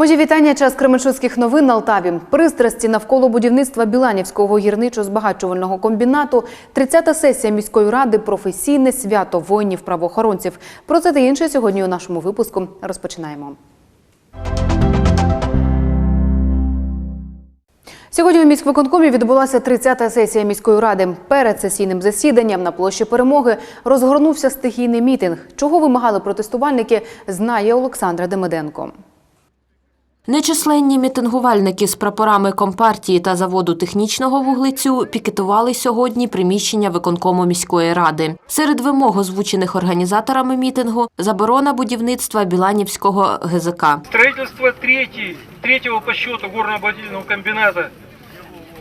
Мої вітання. Час Кременчуцьких новин на Алтаві. Пристрасті навколо будівництва Біланівського гірничо-збагачувального комбінату. 30-та сесія міської ради професійне свято воїнів-правоохоронців. Про це та інше сьогодні у нашому випуску розпочинаємо. Сьогодні у міськвиконкомі відбулася 30-та сесія міської ради. Перед сесійним засіданням на площі перемоги розгорнувся стихійний мітинг. Чого вимагали протестувальники, знає Олександра Демиденко. Нечисленні мітингувальники з прапорами компартії та заводу технічного вуглецю пікетували сьогодні приміщення виконкому міської ради. Серед вимог, озвучених організаторами мітингу, заборона будівництва Біланівського ГЗК. Строительство третьей, третьего по счету горно-обогатительного комбината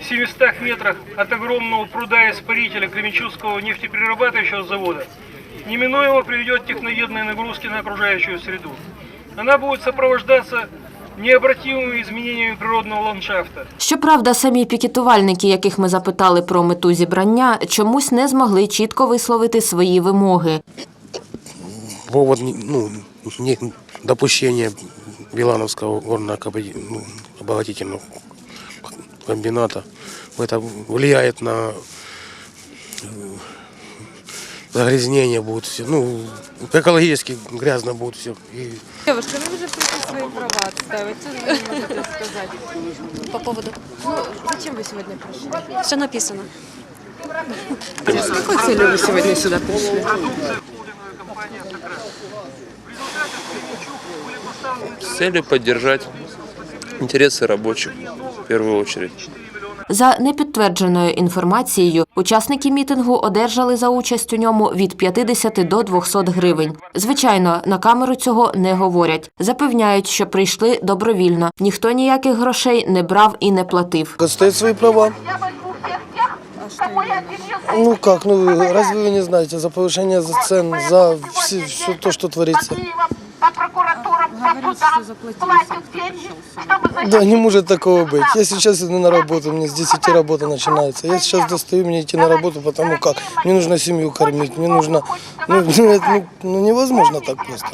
в 700 метрах от огромного пруда испарителя Кременчугского нефтеперерабатывающего завода неминуемо приведет к техноедной нагрузки на окружающую среду. Она будет сопровождаться необратимыми изменениями природного ландшафта. Щоправда, самі пікетувальники, яких ми запитали про мету зібрання, чомусь не змогли чітко висловити свої вимоги. повод ну, не допущения Билановского горно-обогатительного комбината. Это влияет на э, загрязнение будет все. Ну, экологически грязно будет все. И Девушка, ну вы же пришли свои права отстаивать. Что вы сказать? По поводу? Ну, зачем вы сегодня пришли? Все написано. С какой целью вы сегодня сюда пришли? с целью поддержать интересы рабочих в первую очередь. За непідтвердженою інформацією, учасники мітингу одержали за участь у ньому від 50 до 200 гривень. Звичайно, на камеру цього не говорять. Запевняють, що прийшли добровільно. Ніхто ніяких грошей не брав і не платив. Отстоять свои права. Ну как, ну разве вы не знаете, за повышение за цен, за все, все то, что творится? по прокуратурам, по судам платят деньги, чтобы защитить. Да не может такого быть. Я сейчас иду на работу, мне с 10 работа начинается. Я сейчас достаю мне идти на работу, потому как мне нужно семью кормить, мне нужно... Ну, ну, это, ну, ну, невозможно так просто.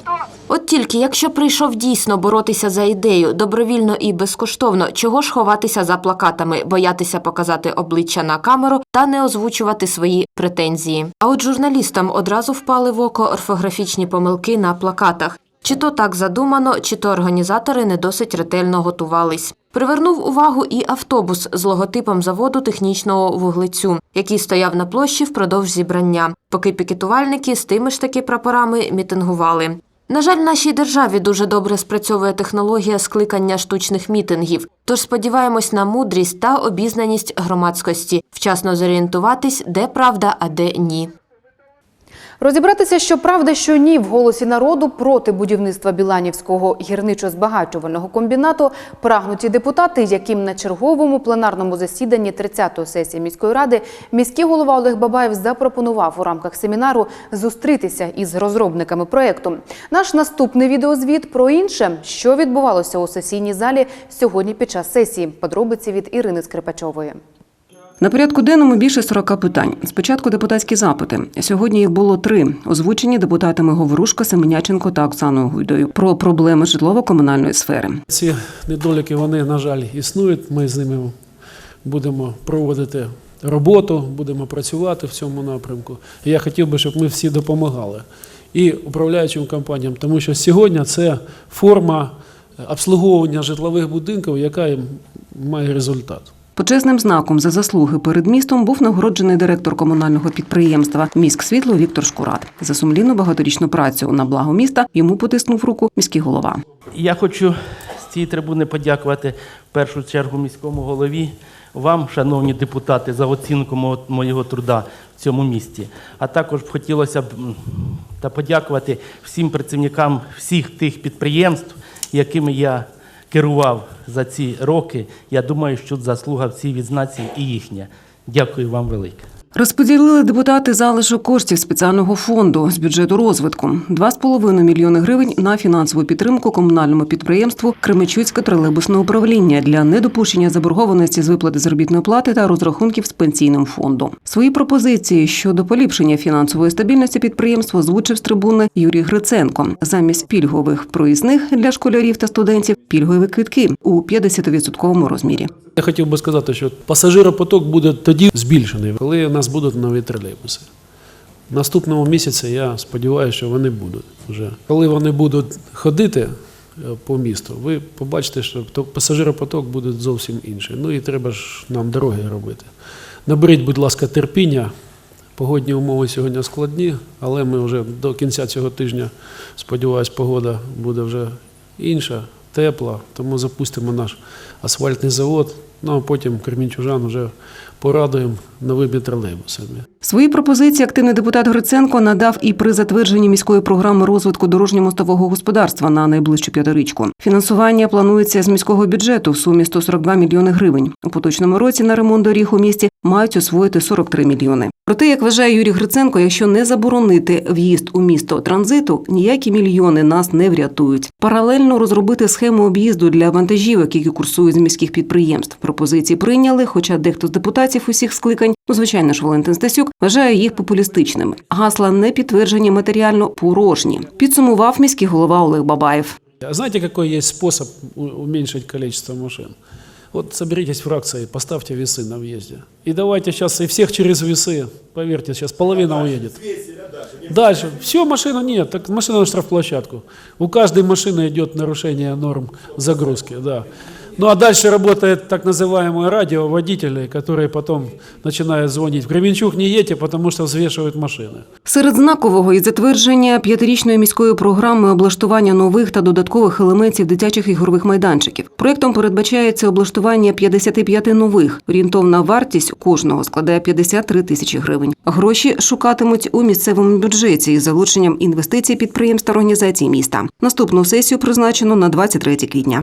От тільки якщо прийшов дійсно боротися за ідею добровільно і безкоштовно, чого ж ховатися за плакатами, боятися показати обличчя на камеру та не озвучувати свої претензії. А от журналістам одразу впали в око орфографічні помилки на плакатах. Чи то так задумано, чи то організатори не досить ретельно готувались. Привернув увагу і автобус з логотипом заводу технічного вуглецю, який стояв на площі впродовж зібрання, поки пікетувальники з тими ж таки прапорами мітингували. На жаль, нашій державі дуже добре спрацьовує технологія скликання штучних мітингів. Тож сподіваємось на мудрість та обізнаність громадськості, вчасно зорієнтуватись, де правда, а де ні. Розібратися, що правда, що ні, в голосі народу проти будівництва Біланівського гірничо-збагачувального комбінату прагнуті депутати, яким на черговому пленарному засіданні 30-ї сесії міської ради міський голова Олег Бабаєв запропонував у рамках семінару зустрітися із розробниками проєкту. Наш наступний відеозвіт про інше, що відбувалося у сесійній залі сьогодні під час сесії. Подробиці від Ірини Скрипачової. На порядку денному більше 40 питань. Спочатку депутатські запити. Сьогодні їх було три, озвучені депутатами Говорушка, Семеняченко та Оксаною Гуйдою про проблеми житлово-комунальної сфери. Ці недоліки, вони, на жаль, існують. Ми з ними будемо проводити роботу, будемо працювати в цьому напрямку. Я хотів би, щоб ми всі допомагали і управляючим компаніям, тому що сьогодні це форма обслуговування житлових будинків, яка має результат. Почесним знаком за заслуги перед містом був нагороджений директор комунального підприємства Міськ світло Віктор Шкурат. За сумлінну багаторічну працю на благо міста йому потиснув руку міський голова. Я хочу з цієї трибуни подякувати в першу чергу міському голові, вам, шановні депутати, за оцінку моєго труда в цьому місті. А також хотілося б та подякувати всім працівникам всіх тих підприємств, якими я керував за ці роки. Я думаю, що заслуга в цій відзнаці і їхня. Дякую вам велике. Розподілили депутати залишок коштів спеціального фонду з бюджету розвитку 2,5 мільйони гривень на фінансову підтримку комунальному підприємству Кременчуцьке тролейбусне управління для недопущення заборгованості з виплати заробітної плати та розрахунків з пенсійним фондом. Свої пропозиції щодо поліпшення фінансової стабільності підприємства озвучив з трибуни Юрій Гриценко. Замість пільгових проїзних для школярів та студентів пільгові квитки у 50% розмірі. Я хотів би сказати, що пасажиропоток буде тоді збільшений, коли у нас будуть нові тролейбуси. Наступного місяця я сподіваюся, що вони будуть вже. Коли вони будуть ходити е, по місту, ви побачите, що пасажиропоток буде зовсім інший. Ну і треба ж нам дороги робити. Наберіть, будь ласка, терпіння. Погодні умови сьогодні складні, але ми вже до кінця цього тижня, сподіваюся, погода буде вже інша, тепла, тому запустимо наш асфальтний завод. Ну а потім кремінчужан вже порадуємо новими тролейбусами. Свої пропозиції активний депутат Гриценко надав і при затвердженні міської програми розвитку дорожньо-мостового господарства на найближчу п'ятирічку. Фінансування планується з міського бюджету в сумі 142 мільйони гривень. У поточному році на ремонт доріг у місті мають освоїти 43 мільйони. Проте, як вважає Юрій Гриценко, якщо не заборонити в'їзд у місто транзиту, ніякі мільйони нас не врятують. Паралельно розробити схему об'їзду для вантажівок, які курсують з міських підприємств Пропозиції прийняли, хоча дехто з депутатів усіх скликань, ну звичайно ж Валентин Стасюк, вважає їх популістичними. Гасла не підтверджені матеріально порожні. Підсумував міський голова Олег Бабаєв. А знаете, какой есть способ у- уменьшить количество машин? Вот соберитесь фракцией, поставьте весы на въезде. И давайте сейчас и всех через весы, поверьте, сейчас половина уедет. Дальше. Все, машина нет, так машина на штрафплощадку. У каждой машины идет нарушение норм загрузки, да. Ну а дальше работает так называемое радио водителей, которые потом начинают звонить. В Кременчуг не едьте, потому что взвешивают машины. Серед знакового і затвердження п'ятирічної міської програми облаштування нових та додаткових елементів дитячих ігрових майданчиків. Проектом передбачається облаштування 55 нових. Орієнтовна вартість кожного складає 53 тисячі гривень. Гроші шукатимуть у місцевому бюджеті із залученням інвестицій підприємств та організацій міста. Наступну сесію призначено на 23 квітня.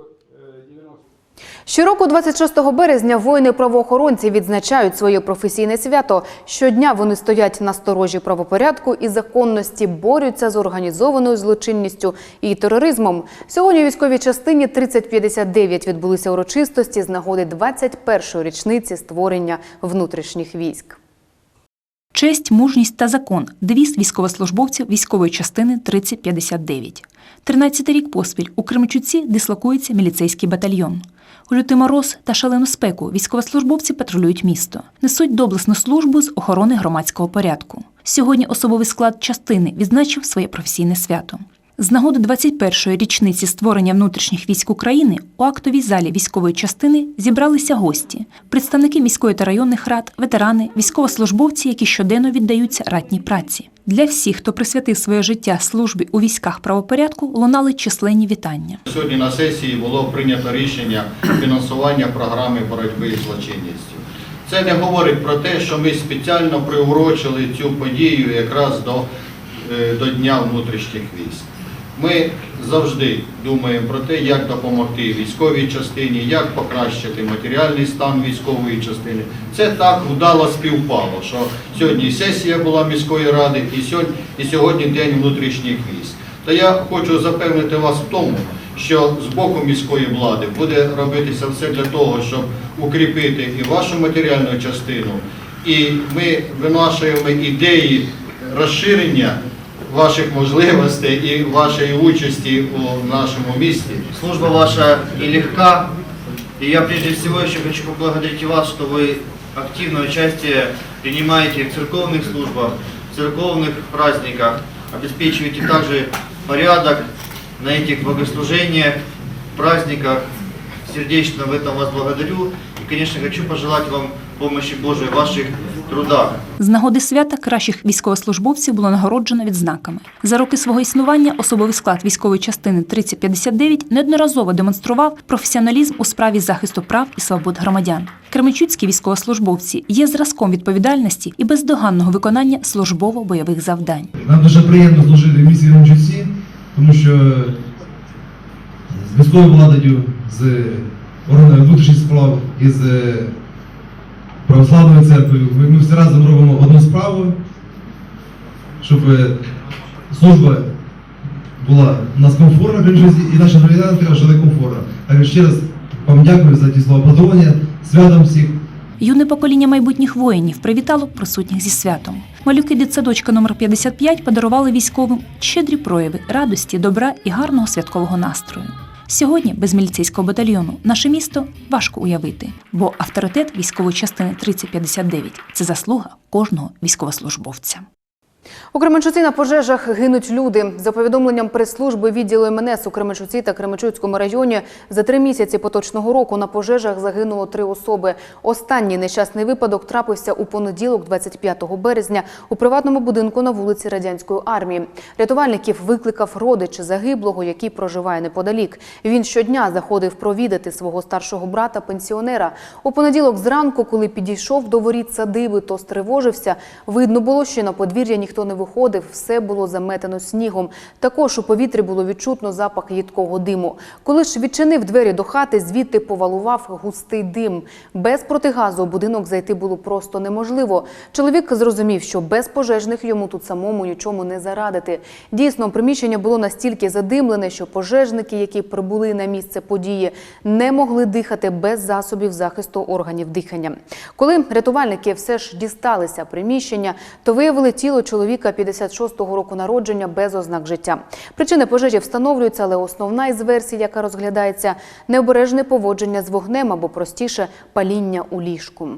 Щороку, 26 березня, воїни-правоохоронці відзначають своє професійне свято. Щодня вони стоять на сторожі правопорядку і законності, борються з організованою злочинністю і тероризмом. Сьогодні у військовій частині 3059 відбулися урочистості з нагоди 21-ї річниці створення внутрішніх військ. Честь, мужність та закон девіз військовослужбовців військової частини 3059. 13-й рік поспіль у Кремчуці дислокується міліцейський батальйон. У лютий мороз та шалену спеку військовослужбовці патрулюють місто, несуть доблесну службу з охорони громадського порядку. Сьогодні особовий склад частини відзначив своє професійне свято. З нагоди 21-ї річниці створення внутрішніх військ України у актовій залі військової частини зібралися гості, представники міської та районних рад, ветерани, військовослужбовці, які щоденно віддаються ратній праці. Для всіх, хто присвятив своє життя службі у військах правопорядку, лунали численні вітання. Сьогодні на сесії було прийнято рішення фінансування програми боротьби з злочинністю. Це не говорить про те, що ми спеціально приурочили цю подію якраз до, е, до Дня внутрішніх військ. Ми завжди думаємо про те, як допомогти військовій частині, як покращити матеріальний стан військової частини. Це так вдало співпало, що сьогодні сесія була міської ради, і сьогодні, і сьогодні День внутрішніх військ. То я хочу запевнити вас в тому, що з боку міської влади буде робитися все для того, щоб укріпити і вашу матеріальну частину, і ми винашуємо ідеї розширення ваших можливостей і вашої участі у нашому місті. Служба ваша нелегка, и я прежде всего еще хочу поблагодарить вас, что вы активное участие принимаете в церковных службах, в церковных праздниках, обеспечиваете также порядок на этих богослужениях, праздниках. Сердечно в этом вас благодарю и, конечно, хочу пожелать вам помощи Божией в ваших трудах. З нагоди свята кращих військовослужбовців було нагороджено відзнаками. За роки свого існування особовий склад військової частини 3059 неодноразово демонстрував професіоналізм у справі захисту прав і свобод громадян. Кременчуцькі військовослужбовці є зразком відповідальності і бездоганного виконання службово-бойових завдань. Нам дуже приємно служити в місті Кременчуці, тому що з міською владою, з органами внутрішніх справ і з православної церкви. Ми, всі разом робимо одну справу, щоб е, служба була у нас комфортна в Кременчуці, і наші громадяни також жили комфортно. Так ще раз вам дякую за ті слова поздоровлення, святом всіх. Юне покоління майбутніх воїнів привітало присутніх зі святом. Малюки дитсадочка номер 55 подарували військовим щедрі прояви радості, добра і гарного святкового настрою. Сьогодні без міліцейського батальйону наше місто важко уявити, бо авторитет військової частини 3059 – це заслуга кожного військовослужбовця. У Кременчуці на пожежах гинуть люди. За повідомленням прес-служби відділу МНС у Кременчуці та Кременчуцькому районі за три місяці поточного року на пожежах загинуло три особи. Останній нещасний випадок трапився у понеділок, 25 березня, у приватному будинку на вулиці Радянської армії. Рятувальників викликав родич загиблого, який проживає неподалік. Він щодня заходив провідати свого старшого брата пенсіонера. У понеділок зранку, коли підійшов до воріт садиби, то стривожився. Видно було, що на подвір'я ніхто не виходив, все було заметено снігом. Також у повітрі було відчутно запах їдкого диму. Коли ж відчинив двері до хати, звідти повалував густий дим. Без протигазу у будинок зайти було просто неможливо. Чоловік зрозумів, що без пожежних йому тут самому нічому не зарадити. Дійсно, приміщення було настільки задимлене, що пожежники, які прибули на місце події, не могли дихати без засобів захисту органів дихання. Коли рятувальники все ж дісталися приміщення, то виявили тіло чоловіка 56-го року народження без ознак життя. Причини пожежі встановлюються, але основна із версій, яка розглядається, необережне поводження з вогнем або простіше паління у ліжку.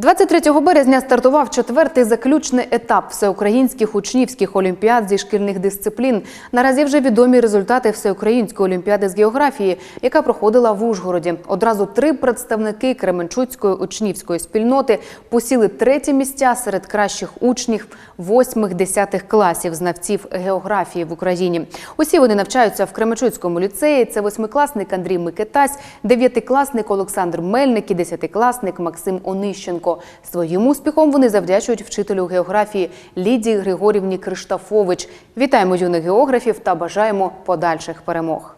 23 березня стартував четвертий заключний етап всеукраїнських учнівських олімпіад зі шкільних дисциплін. Наразі вже відомі результати всеукраїнської олімпіади з географії, яка проходила в Ужгороді. Одразу три представники Кременчуцької учнівської спільноти посіли треті місця серед кращих учнів восьмих-десятих класів знавців географії в Україні. Усі вони навчаються в Кременчуцькому ліцеї. Це восьмикласник Андрій Микитась, дев'ятикласник Олександр Мельник і десятикласник Максим Онищенко. Своїм успіхом вони завдячують вчителю географії Лідії Григорівні Криштафович. Вітаємо юних географів та бажаємо подальших перемог.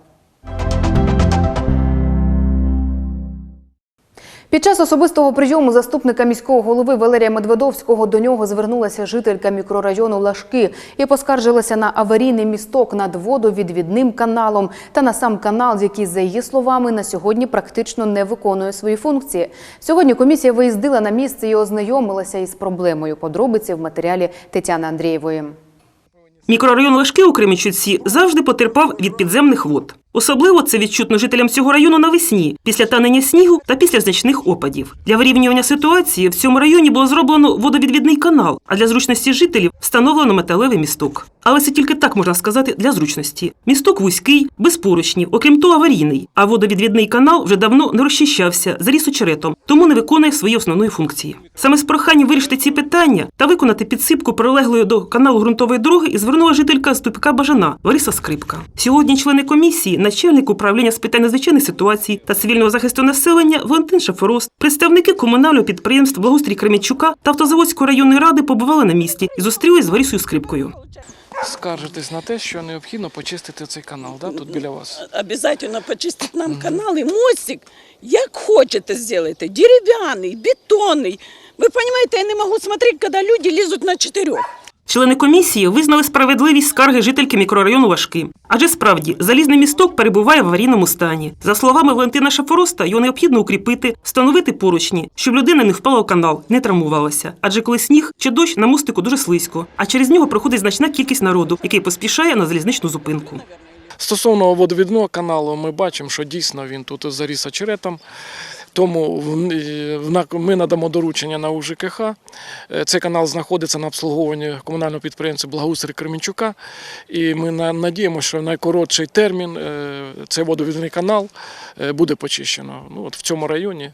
Під час особистого прийому заступника міського голови Валерія Медведовського до нього звернулася жителька мікрорайону Лашки і поскаржилася на аварійний місток над водовідвідним каналом та на сам канал, який, за її словами, на сьогодні практично не виконує свої функції. Сьогодні комісія виїздила на місце і ознайомилася із проблемою. Подробиці в матеріалі Тетяни Андрієвої. Мікрорайон Лешки у Кременчуці завжди потерпав від підземних вод. Особливо це відчутно жителям цього району навесні, після танення снігу та після значних опадів. Для вирівнювання ситуації в цьому районі було зроблено водовідвідний канал, а для зручності жителів встановлено металевий місток. Але це тільки так можна сказати для зручності. Місток вузький, без поручнів, окрім того, аварійний. А водовідвідний канал вже давно не розчищався, заріс очеретом, тому не виконує свої основної функції. Саме з проханням вирішити ці питання та виконати підсипку прилеглої до каналу ґрунтової дороги і звернула жителька з тупика Бажана Лариса Скрипка. Сьогодні члени комісії, начальник управління з питань надзвичайних ситуацій та цивільного захисту населення Валентин Шафорост, представники комунального підприємства Благоустрій Кремінчука та Автозаводської районної ради побували на місці і зустрілись з Ларисою Скрипкою. скаржитесь на те, що необхідно почистити цей канал, да, тут біля вас. Обязательно почистить нам канал и мостик. Як хочете сделайте. Дерев'яний, бетонний. Ви розумієте, я не можу смотреть, коли люди лізуть на чотирьох. Члени комісії визнали справедливість скарги жительки мікрорайону Важки. Адже справді залізний місток перебуває в аварійному стані. За словами Валентина Шафороста, його необхідно укріпити, встановити поручні, щоб людина не впала у канал, не травмувалася. Адже коли сніг чи дощ на мостику дуже слизько, а через нього проходить значна кількість народу, який поспішає на залізничну зупинку. Стосовно водовідного каналу, ми бачимо, що дійсно він тут заріс очеретом. Тому е, ми надамо доручення на УЖКХ. Е, Цей канал знаходиться на обслуговуванні комунального підприємства Благоустрій Кременчука. І ми надіємося, що найкоротший термін е, цей водовідний канал буде почищено. Ну, от в цьому районі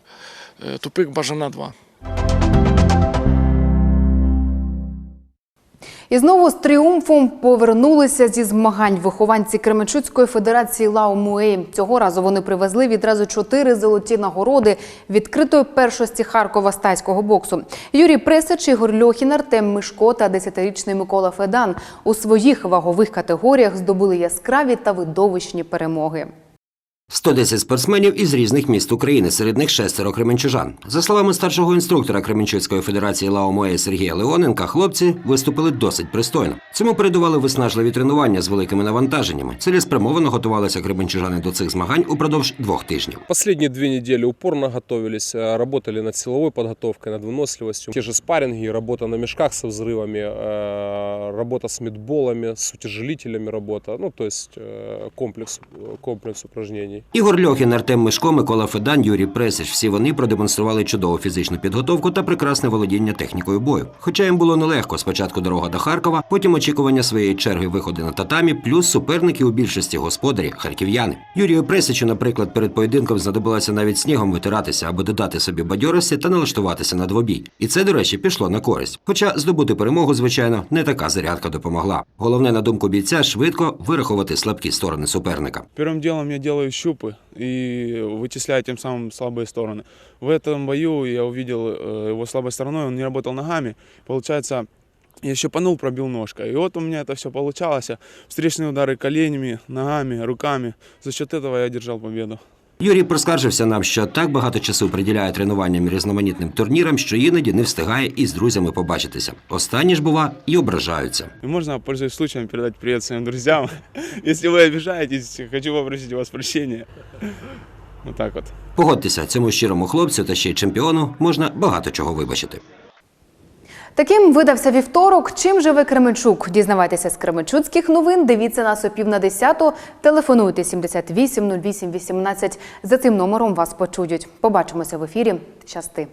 тупик Бажана 2. І знову з тріумфом повернулися зі змагань вихованці Кременчуцької федерації Лао Муей. Цього разу вони привезли відразу чотири золоті нагороди відкритої першості Харкова з тайського боксу. Юрій Пресач, Ігор Льохін, Артем Мишко та 10-річний Микола Федан у своїх вагових категоріях здобули яскраві та видовищні перемоги. 110 спортсменів із різних міст України, серед них шестеро кременчужан. За словами старшого інструктора Кременчуцької федерації Лаомоє Сергія Леоненка, хлопці виступили досить пристойно. Цьому передували виснажливі тренування з великими навантаженнями. Цілеспрямовано готувалися кременчужани до цих змагань упродовж двох тижнів. Последние две недели упорно готовились, э, работали над силовой подготовкой, над выносливостью. Те же спарринги, работа на мешках со взрывами, э, работа с медболами, с утяжелителями работа. Ну, то есть э, комплекс, комплекс упражнений. Ігор Льохін, Артем Мишко, Микола Федан, Юрій Пресич – всі вони продемонстрували чудову фізичну підготовку та прекрасне володіння технікою бою. Хоча їм було нелегко. Спочатку дорога до Харкова, потім очікування своєї черги виходи на татамі, плюс суперники у більшості господарі – харків'яни. Юрію Пресичу, наприклад, перед поєдинком знадобилося навіть снігом витиратися, аби додати собі бадьорості та налаштуватися на двобій. І це, до речі, пішло на користь. Хоча здобути перемогу, звичайно, не така зарядка допомогла. Головне, на думку бійця, швидко вирахувати слабкі сторони суперника. Первым делом я делаю щупы и вычисляю тем самым слабые стороны. В этом бою я увидел э, его слабой стороной, он не работал ногами. Получается, я щупанул, пробил ножкой. И вот у меня это все получалось. Встречные удары коленями, ногами, руками. За счет этого я одержал победу. Юрій проскаржився нам, що так багато часу приділяє тренуванням і різноманітним турнірам, що іноді не встигає із друзями побачитися. Останні ж бува і ображаються. И можно, пользуясь случаем, передать привет своим друзьям. Если вы обижаетесь, хочу попросить у вас прощения. Вот так вот. Погодьтеся, цьому щирому хлопцю та ще й чемпіону можна багато чого вибачити. Таким видався вівторок. Чим живе Кременчук? Дізнавайтеся з Кременчуцьких новин. Дивіться нас о пів на десяту. Телефонуйте 78 08 18. За цим номером вас почують. Побачимося в ефірі. Щасти.